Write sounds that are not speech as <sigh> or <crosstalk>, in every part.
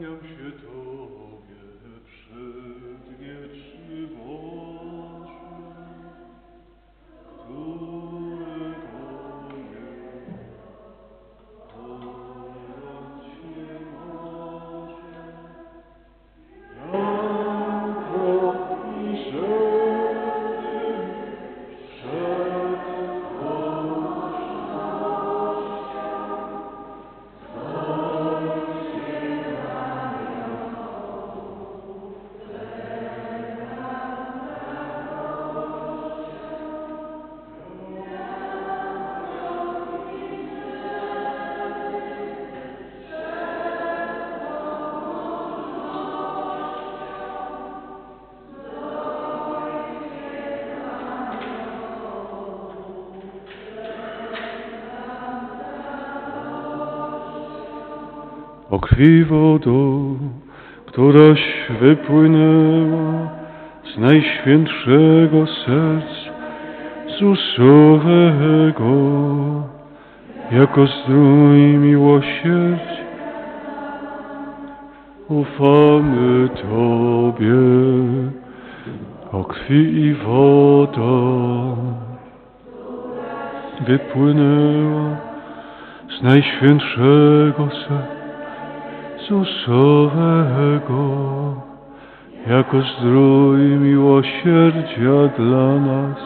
Kłaniam się Tobie, O krwi wodą, któraś wypłynęła z najświętszego serca Jezusowego, jako zdrój miłosierdzia, ufamy Tobie, o krwi i woda wypłynęła z najświętszego serca Jezusowego, jako zdrój miłosierdzia dla nas,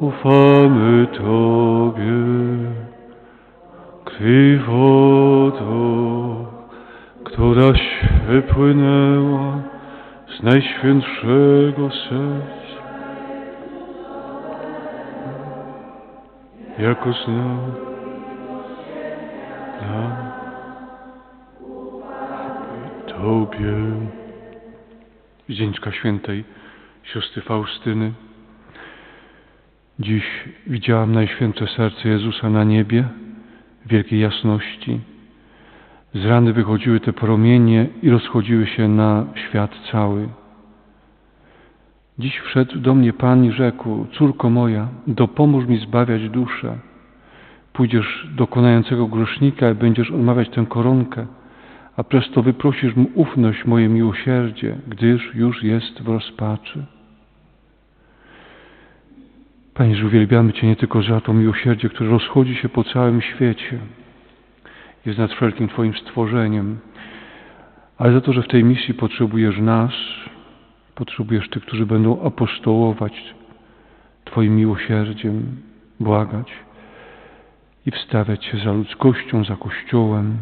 ufamy Tobie. Krwi wodo, któraś wypłynęła z najświętszego serca, jako znak dla Tobie. Wdzięczka świętej siostry Faustyny. Dziś widziałam Najświętsze Serce Jezusa na niebie, w wielkiej jasności. Z rany wychodziły te promienie i rozchodziły się na świat cały. Dziś wszedł do mnie Pan i rzekł, córko moja, dopomóż mi zbawiać duszę. Pójdziesz do konającego grzesznika i będziesz odmawiać tę koronkę, a przez to wyprosisz mu ufność moje miłosierdzie, gdyż już jest w rozpaczy. Panie, że uwielbiamy Cię nie tylko za to miłosierdzie, które rozchodzi się po całym świecie, jest nad wszelkim Twoim stworzeniem, ale za to, że w tej misji potrzebujesz nas, potrzebujesz tych, którzy będą apostołować Twoim miłosierdziem, błagać i wstawiać się za ludzkością, za Kościołem.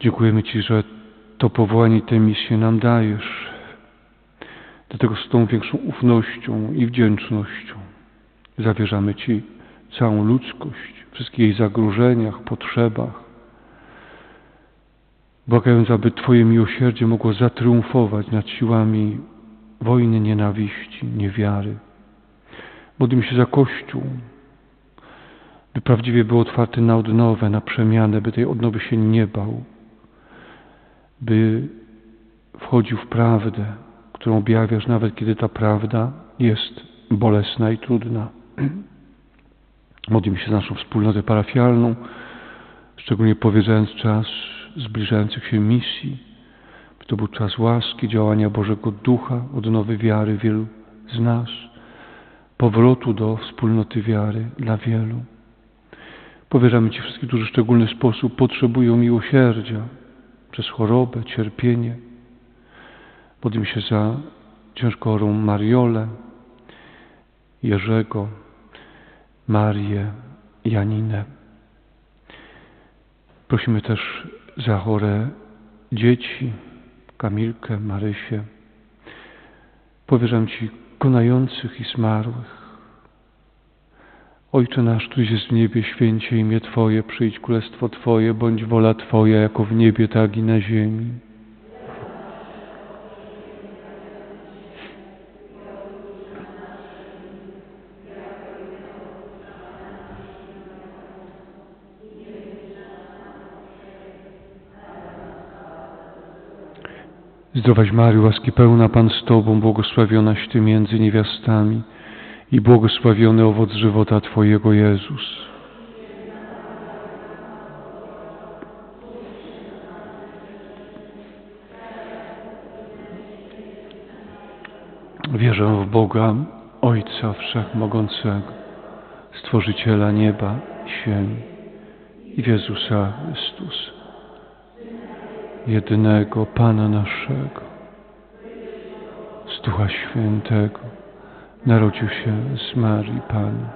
Dziękujemy Ci, że to powołanie tę misję nam dajesz. Dlatego z tą większą ufnością i wdzięcznością zawierzamy Ci całą ludzkość, wszystkich jej zagrożeniach, potrzebach. Błagając, aby Twoje miłosierdzie mogło zatriumfować nad siłami wojny, nienawiści, niewiary. Modlimy się za Kościół, by prawdziwie był otwarty na odnowę, na przemianę, by tej odnowy się nie bał, by wchodził w prawdę, którą objawiasz, nawet kiedy ta prawda jest bolesna i trudna. <clears throat> Modlimy się za naszą wspólnotę parafialną, szczególnie powiedzając czas zbliżających się misji, by to był czas łaski, działania Bożego Ducha, odnowy wiary wielu z nas, powrotu do wspólnoty wiary dla wielu. Powierzamy Ci wszystkich, którzy w szczególny sposób potrzebują miłosierdzia przez chorobę, cierpienie. Modlimy się za ciężko chorą Mariolę, Jerzego, Marię, Janinę. Prosimy też za chore dzieci, Kamilkę, Marysię. Powierzam Ci konających i zmarłych. Ojcze nasz, któryś jest w niebie, święcie imię Twoje, przyjdź królestwo Twoje, bądź wola Twoja, jako w niebie, tak i na ziemi. Zdrowaś Maryjo, łaski pełna Pan z Tobą, błogosławionaś Ty między niewiastami i błogosławiony owoc żywota Twojego Jezus. Wierzę w Boga, Ojca Wszechmogącego, Stworzyciela nieba i ziemi i w Jezusa Chrystusa, jedynego Pana naszego, z Ducha Świętego, narodził się z Marii Pani,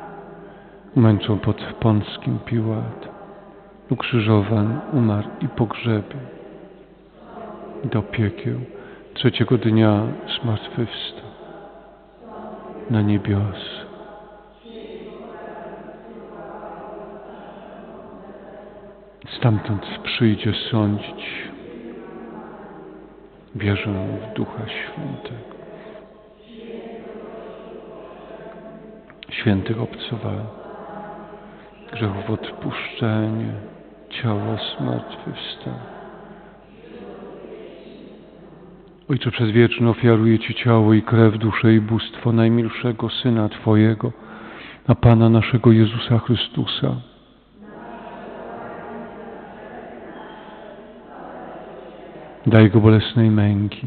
umęczał pod Pąckim Piłatem, ukrzyżowan, umarł i pogrzebił, do piekieł, trzeciego dnia zmartwychwstał, na niebios. Stamtąd przyjdzie sądzić. Wierzę w Ducha Świętego. Świętych obcowania, grzechów odpuszczenie, ciało zmartwychwstanie. Ojcze Przedwieczny, ofiaruję Ci ciało i krew, duszę i bóstwo najmilszego Syna Twojego, a Pana naszego Jezusa Chrystusa, dla Jego bolesnej męki,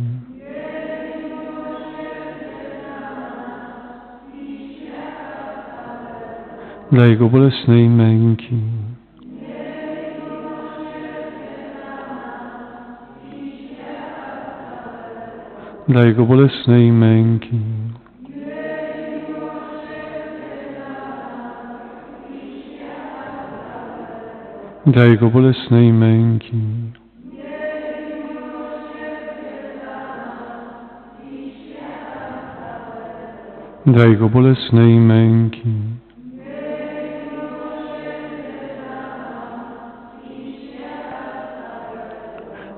Dla Jego bolesnej męki. Dla Jego bolesnej męki. Dla Jego bolesnej męki. Dla Jego bolesnej męki.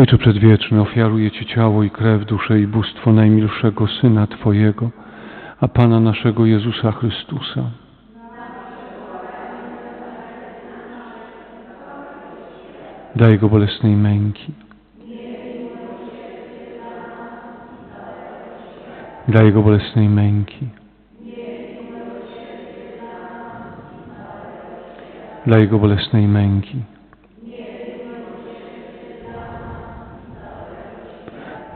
Ojcze Przedwieczny, ofiaruję Ci ciało i krew, duszę i bóstwo najmilszego Syna Twojego, a Pana naszego Jezusa Chrystusa. Dla Jego bolesnej męki. dla Jego bolesnej męki. Dla Jego bolesnej męki.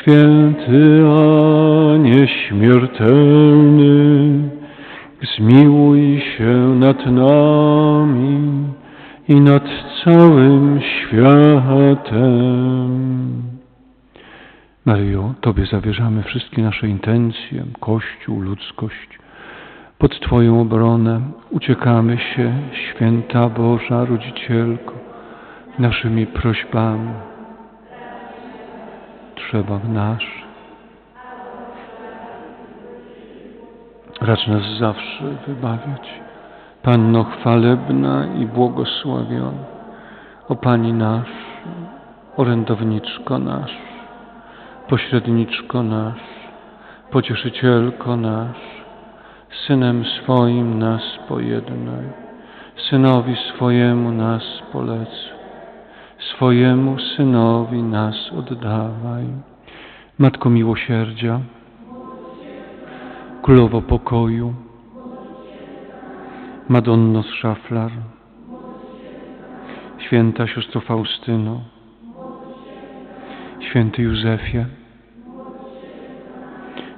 święty a nieśmiertelny, zmiłuj się nad nami i nad całym światem. Maryjo, Tobie zawierzamy wszystkie nasze intencje, Kościół, ludzkość. Pod Twoją obronę uciekamy się, święta Boża Rodzicielko, naszymi prośbami. Trzeba nasz. Racz nas zawsze wybawiać. Panno chwalebna i błogosławiona, o Pani nasz, orędowniczko nasz, pośredniczko nasz, pocieszycielko nasz, Synem swoim nas pojednaj, Synowi swojemu nas polecaj, swojemu Synowi nas oddawaj. Matko miłosierdzia, Królowo pokoju, Madonno z Szaflar, Święta siostro Faustyno, Święty Józefie,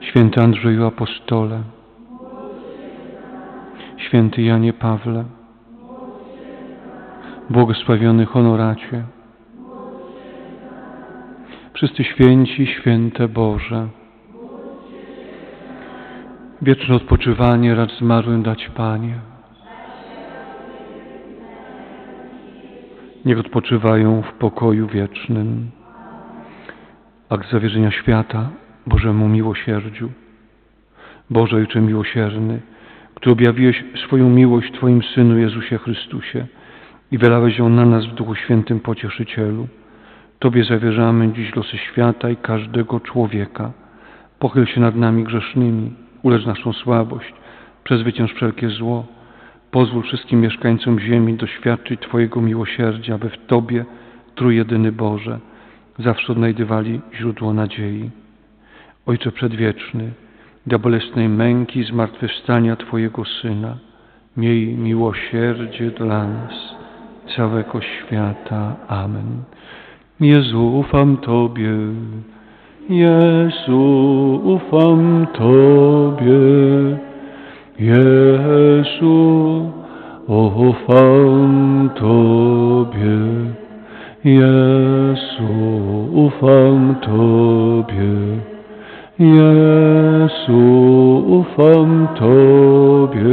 Święty Andrzeju Apostole, Święty Janie Pawle, błogosławiony honoracie. Wszyscy święci, święte Boże. Wieczne odpoczywanie racz zmarłym dać Panie. Niech odpoczywają w pokoju wiecznym. Akt zawierzenia świata Bożemu miłosierdziu. Boże Ojcze miłosierny, który objawiłeś swoją miłość Twoim Synu Jezusie Chrystusie i wylałeś ją na nas w Duchu Świętym Pocieszycielu. Tobie zawierzamy dziś losy świata i każdego człowieka. Pochyl się nad nami grzesznymi, ulecz naszą słabość, przezwycięż wszelkie zło. Pozwól wszystkim mieszkańcom ziemi doświadczyć Twojego miłosierdzia, aby w Tobie, Trójjedyny Boże, zawsze odnajdywali źródło nadziei. Ojcze Przedwieczny, dla bolesnej męki i zmartwychwstania Twojego Syna, miej miłosierdzie dla nas, całego świata. Amen. Jezu, ufam Tobie, Jezu, ufam Tobie, Jezu, ufam Tobie, Jezu, ufam Tobie, Jezu, ufam Tobie,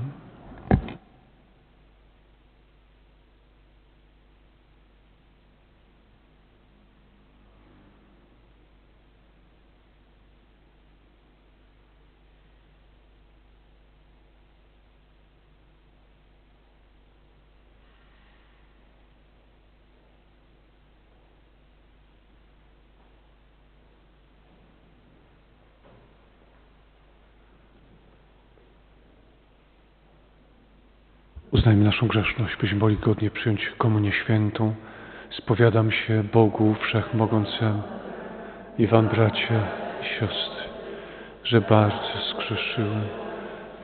Uznajmy naszą grzeszność, byśmy mogli godnie przyjąć Komunię Świętą. Spowiadam się Bogu Wszechmogącemu i Wam, bracia i siostry, że bardzo zgrzeszyłem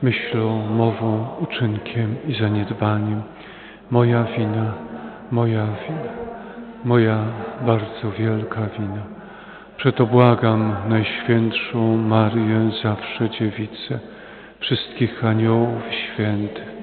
myślą, mową, uczynkiem i zaniedbaniem. Moja wina, moja wina, moja bardzo wielka wina. Przeto błagam Najświętszą Marię, zawsze Dziewicę, wszystkich aniołów świętych,